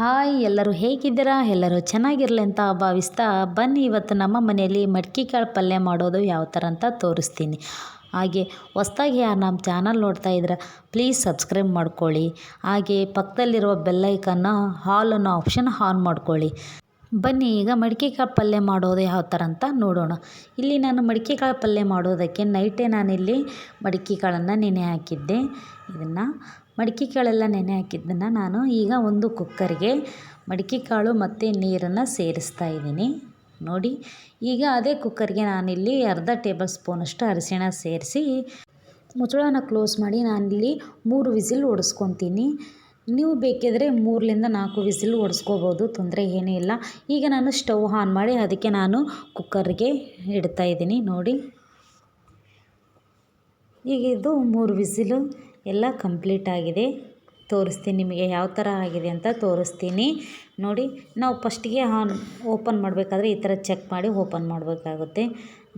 Hi, ಎಲ್ಲರೂ ಹೇಗಿದ್ದೀರಾ? ಎಲ್ಲರೂ ಚೆನ್ನಾಗಿರಲಿ ಅಂತ ಭಾವಿಸ್ತಾ ಬನ್ನಿ ಇವತ್ತು ನಮ್ಮ ಮನೆಯಲ್ಲಿ ಮಡ್ಕೆ ಕಾಳು ಪಲ್ಯ ಮಾಡೋದು ಯಾವ ಥರ ಅಂತ ತೋರಿಸ್ತೀನಿ. ಹಾಗೆ ಹೊಸ್ದಾಗಿ ಯಾರು ನಮ್ಮ ಚಾನಲ್ ನೋಡ್ತಾ ಇದ್ರೆ ಪ್ಲೀಸ್ ಸಬ್ಸ್ಕ್ರೈಬ್ ಮಾಡ್ಕೊಳ್ಳಿ. ಹಾಗೆ ಪಕ್ಕದಲ್ಲಿರುವ ಬೆಲ್ಲೈಕನ್ನು ಹಾಲ್ ಅನ್ನೋ ಆಪ್ಷನ್ ಆನ್ ಮಾಡ್ಕೊಳ್ಳಿ. ಬನ್ನಿ, ಈಗ ಮಡಿಕೆ ಕಾಳು ಪಲ್ಯ ಮಾಡೋದು ಯಾವ ಥರ ಅಂತ ನೋಡೋಣ. ಇಲ್ಲಿ ನಾನು ಮಡಿಕೆ ಕಾಳು ಪಲ್ಯ ಮಾಡೋದಕ್ಕೆ ನೈಟೇ ನಾನಿಲ್ಲಿ ಮಡಿಕೆ ಕಾಳನ್ನು ನೆನೆ ಹಾಕಿದ್ದೆ. ಇದನ್ನು ಮಡಿಕೆ ಕಾಳೆಲ್ಲ ನೆನೆ ಹಾಕಿದ್ದನ್ನು ನಾನು ಈಗ ಒಂದು ಕುಕ್ಕರ್ಗೆ ಮಡಿಕೆ ಕಾಳು ಮತ್ತು ನೀರನ್ನು ಸೇರಿಸ್ತಾ ಇದ್ದೀನಿ. ನೋಡಿ, ಈಗ ಅದೇ ಕುಕ್ಕರ್ಗೆ ನಾನಿಲ್ಲಿ ಅರ್ಧ ಟೇಬಲ್ ಸ್ಪೂನಷ್ಟು ಅರಿಶಿಣ ಸೇರಿಸಿ ಮುಚ್ಚಳನ ಕ್ಲೋಸ್ ಮಾಡಿ ನಾನಿಲ್ಲಿ ಮೂರು ವಿಸಿಲ್ ಓಡಿಸ್ಕೊತೀನಿ. ನೀವು ಬೇಕಿದ್ರೆ ಮೂರರಿಂದ ನಾಲ್ಕು ವಿಸಿಲ್ ಓಡಿಸ್ಕೋಬೋದು, ತೊಂದರೆ ಏನೂ ಇಲ್ಲ. ಈಗ ನಾನು ಸ್ಟವ್ ಆನ್ ಮಾಡಿ ಅದಕ್ಕೆ ನಾನು ಕುಕ್ಕರ್ಗೆ ಇಡ್ತಾ ಇದ್ದೀನಿ, ನೋಡಿ. ಈಗ ಇದು ಮೂರು ವಿಸಿಲು ಎಲ್ಲ ಕಂಪ್ಲೀಟ್ ಆಗಿದೆ. ತೋರಿಸ್ತೀನಿ ನಿಮಗೆ ಯಾವ ಥರ ಆಗಿದೆ ಅಂತ ತೋರಿಸ್ತೀನಿ. ನೋಡಿ, ನಾವು ಫಸ್ಟಿಗೆ ಆನ್, ಓಪನ್ ಮಾಡಬೇಕಾದ್ರೆ ಈ ಥರ ಚೆಕ್ ಮಾಡಿ ಓಪನ್ ಮಾಡಬೇಕಾಗುತ್ತೆ.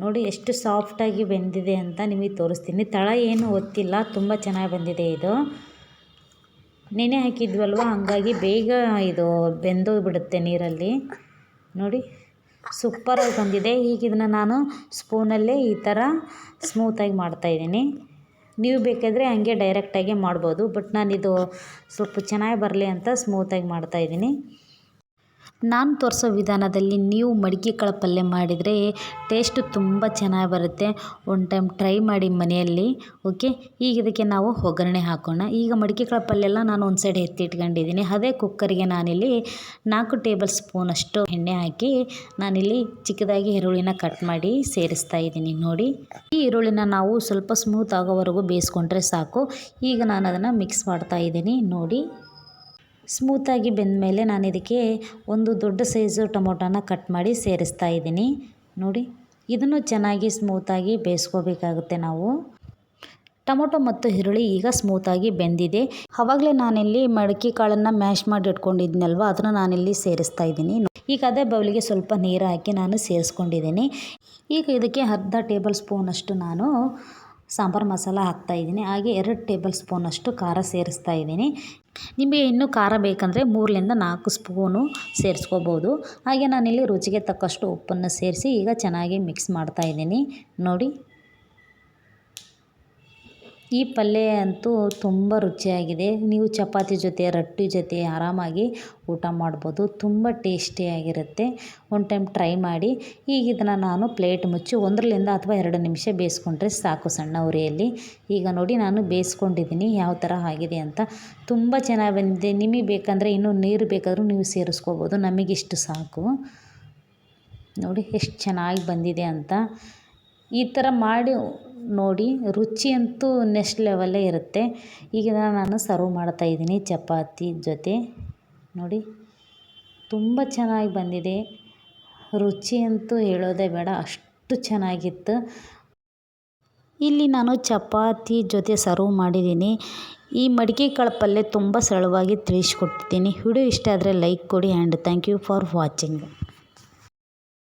ನೋಡಿ, ಎಷ್ಟು ಸಾಫ್ಟಾಗಿ ಬೆಂದಿದೆ ಅಂತ ನಿಮಗೆ ತೋರಿಸ್ತೀನಿ. ತಳ ಏನು ಒತ್ತಿಲ್ಲ, ತುಂಬ ಚೆನ್ನಾಗಿ ಬಂದಿದೆ ಇದು. ನೆನೆ ಹಾಕಿದ್ವಲ್ವ? ಹಂಗಾಗಿ ಬೇಗ ಇದು ಬೆಂದೋಗ್ಬಿಡುತ್ತೆ ನೀರಲ್ಲಿ. ನೋಡಿ, ಸೂಪರಾಗಿ ಬಂದಿದೆ. ಈಗ ಇದನ್ನು ನಾನು ಸ್ಪೂನಲ್ಲೇ ಈ ಥರ ಸ್ಮೂತಾಗಿ ಮಾಡ್ತಾಯಿದ್ದೀನಿ ನೀವು ಬೇಕಾದರೆ ಹಂಗೆ ಡೈರೆಕ್ಟಾಗಿ ಮಾಡ್ಬೋದು ಬಟ್ ನಾನಿದು ಸ್ವಲ್ಪ ಚೆನ್ನಾಗಿ ಬರಲಿ ಅಂತ ಸ್ಮೂತಾಗಿ ಮಾಡ್ತಾಯಿದ್ದೀನಿ ನಾನು ತೋರಿಸೋ ವಿಧಾನದಲ್ಲಿ ನೀವು ಮಡಿಕೆ ಕಾಳು ಪಲ್ಯ ಮಾಡಿದರೆ ಟೇಸ್ಟು ತುಂಬ ಚೆನ್ನಾಗಿ ಬರುತ್ತೆ. ಒನ್ ಟೈಮ್ ಟ್ರೈ ಮಾಡಿ ಮನೆಯಲ್ಲಿ ಓಕೆ ಈಗ ಇದಕ್ಕೆ ನಾವು ಒಗ್ಗರಣೆ ಹಾಕೋಣ. ಈಗ ಮಡಿಕೆ ಕಾಳು ಪಲ್ಯ ಎಲ್ಲ ನಾನು ಒಂದು ಸೈಡ್ ಎತ್ತಿಟ್ಕೊಂಡಿದ್ದೀನಿ. ಅದೇ ಕುಕ್ಕರಿಗೆ ನಾನಿಲ್ಲಿ ನಾಲ್ಕು ಟೇಬಲ್ ಸ್ಪೂನಷ್ಟು ಎಣ್ಣೆ ಹಾಕಿ, ನಾನಿಲ್ಲಿ ಚಿಕ್ಕದಾಗಿ ಈರುಳ್ಳಿನ ಕಟ್ ಮಾಡಿ ಸೇರಿಸ್ತಾ ಇದ್ದೀನಿ ನೋಡಿ. ಈ ಈರುಳ್ಳಿನ ನಾವು ಸ್ವಲ್ಪ ಸ್ಮೂತ್ ಆಗೋವರೆಗೂ ಬೇಯಿಸ್ಕೊಂಡ್ರೆ ಸಾಕು. ಈಗ ನಾನು ಅದನ್ನು ಮಿಕ್ಸ್ ಮಾಡ್ತಾ ಇದ್ದೀನಿ ನೋಡಿ. ಸ್ಮೂತಾಗಿ ಬೆಂದಮೇಲೆ ನಾನು ಇದಕ್ಕೆ ಒಂದು ದೊಡ್ಡ ಸೈಜು ಟೊಮೊಟೊನ ಕಟ್ ಮಾಡಿ ಸೇರಿಸ್ತಾ ಇದ್ದೀನಿ. ನೋಡಿ, ಇದನ್ನು ಚೆನ್ನಾಗಿ ಸ್ಮೂತಾಗಿ ಬೇಯಿಸ್ಕೋಬೇಕಾಗುತ್ತೆ ನಾವು. ಟೊಮೊಟೊ ಮತ್ತು ಈರುಳ್ಳಿ ಈಗ ಸ್ಮೂತಾಗಿ ಬೆಂದಿದೆ. ಆವಾಗಲೇ ನಾನಿಲ್ಲಿ ಮಡಕೆ ಕಾಳನ್ನು ಮ್ಯಾಶ್ ಮಾಡಿ ಇಟ್ಕೊಂಡಿದ್ನಲ್ವ, ಅದನ್ನು ನಾನಿಲ್ಲಿ ಸೇರಿಸ್ತಾ ಇದ್ದೀನಿ. ಈಗ ಅದೇ ಬೌಲಿಗೆ ಸ್ವಲ್ಪ ನೀರು ಹಾಕಿ ನಾನು ಸೇರಿಸ್ಕೊಂಡಿದ್ದೀನಿ. ಈಗ ಇದಕ್ಕೆ ಅರ್ಧ ಟೇಬಲ್ ಸ್ಪೂನಷ್ಟು ನಾನು ಸಾಂಬಾರು ಮಸಾಲ ಹಾಕ್ತಾಯಿದ್ದೀನಿ ಹಾಗೆ ಎರಡು ಟೇಬಲ್ ಸ್ಪೂನಷ್ಟು ಖಾರ ಸೇರಿಸ್ತಾ ಇದ್ದೀನಿ. ನಿಮಗೆ ಇನ್ನೂ ಖಾರ ಬೇಕಂದರೆ ಮೂರರಿಂದ ನಾಲ್ಕು ಸ್ಪೂನು ಸೇರಿಸ್ಕೋಬೋದು. ಹಾಗೆ ನಾನಿಲ್ಲಿ ರುಚಿಗೆ ತಕ್ಕಷ್ಟು ಉಪ್ಪನ್ನು ಸೇರಿಸಿ ಈಗ ಚೆನ್ನಾಗಿ ಮಿಕ್ಸ್ ಮಾಡ್ತಾಯಿದ್ದೀನಿ ನೋಡಿ. ಈ ಪಲ್ಯ ಅಂತೂ ತುಂಬ ರುಚಿಯಾಗಿದೆ. ನೀವು ಚಪಾತಿ ಜೊತೆ, ರೊಟ್ಟಿ ಜೊತೆ ಆರಾಮಾಗಿ ಊಟ ಮಾಡ್ಬೋದು. ತುಂಬ ಟೇಸ್ಟಿಯಾಗಿರುತ್ತೆ. ಒನ್ ಟೈಮ್ ಟ್ರೈ ಮಾಡಿ. ಈಗ ಇದನ್ನು ನಾನು ಪ್ಲೇಟ್ ಮುಚ್ಚಿ ಒಂದರಿಂದ ಅಥವಾ ಎರಡು ನಿಮಿಷ ಬೇಯಿಸ್ಕೊಂಡ್ರೆ ಸಾಕು ಸಣ್ಣ ಉರಿಯಲ್ಲಿ. ಈಗ ನೋಡಿ ನಾನು ಬೇಯಿಸ್ಕೊಂಡಿದ್ದೀನಿ. ಯಾವ ಥರ ಆಗಿದೆ ಅಂತ. ತುಂಬ ಚೆನ್ನಾಗಿ ಬಂದಿದೆ ನಿಮಗೆ ಬೇಕಂದರೆ ಇನ್ನೂ ನೀರು ಬೇಕಾದರೂ ನೀವು ಸೇರಿಸ್ಕೋಬೋದು. ನಮಗಿಷ್ಟು ಸಾಕು. ನೋಡಿ, ಎಷ್ಟು ಚೆನ್ನಾಗಿ ಬಂದಿದೆ ಅಂತ. ಈ ಥರ ಮಾಡಿ ನೋಡಿ ರುಚಿ ಅಂತೂ ನೆಕ್ಸ್ಟ್ ಲೆವೆಲ್ಲೇ ಇರುತ್ತೆ. ಈಗ ನಾನು ಸರ್ವ್ ಮಾಡ್ತಾಯಿದ್ದೀನಿ ಚಪಾತಿ ಜೊತೆ. ನೋಡಿ, ತುಂಬ ಚೆನ್ನಾಗಿ ಬಂದಿದೆ. ರುಚಿ ಅಂತೂ ಹೇಳೋದೇ ಬೇಡ, ಅಷ್ಟು ಚೆನ್ನಾಗಿತ್ತು. ಇಲ್ಲಿ ನಾನು ಚಪಾತಿ ಜೊತೆ ಸರ್ವ್ ಮಾಡಿದ್ದೀನಿ. ಈ ಮಡಿಕೆ ಕಾಳು ಪಲ್ಯ ತುಂಬ ಸರಳವಾಗಿ ತಿಳಿಸ್ಕೊಟ್ಟಿದ್ದೀನಿ. ವಿಡಿಯೋ ಇಷ್ಟ ಆದರೆ ಲೈಕ್ ಕೊಡಿ and thank you for watching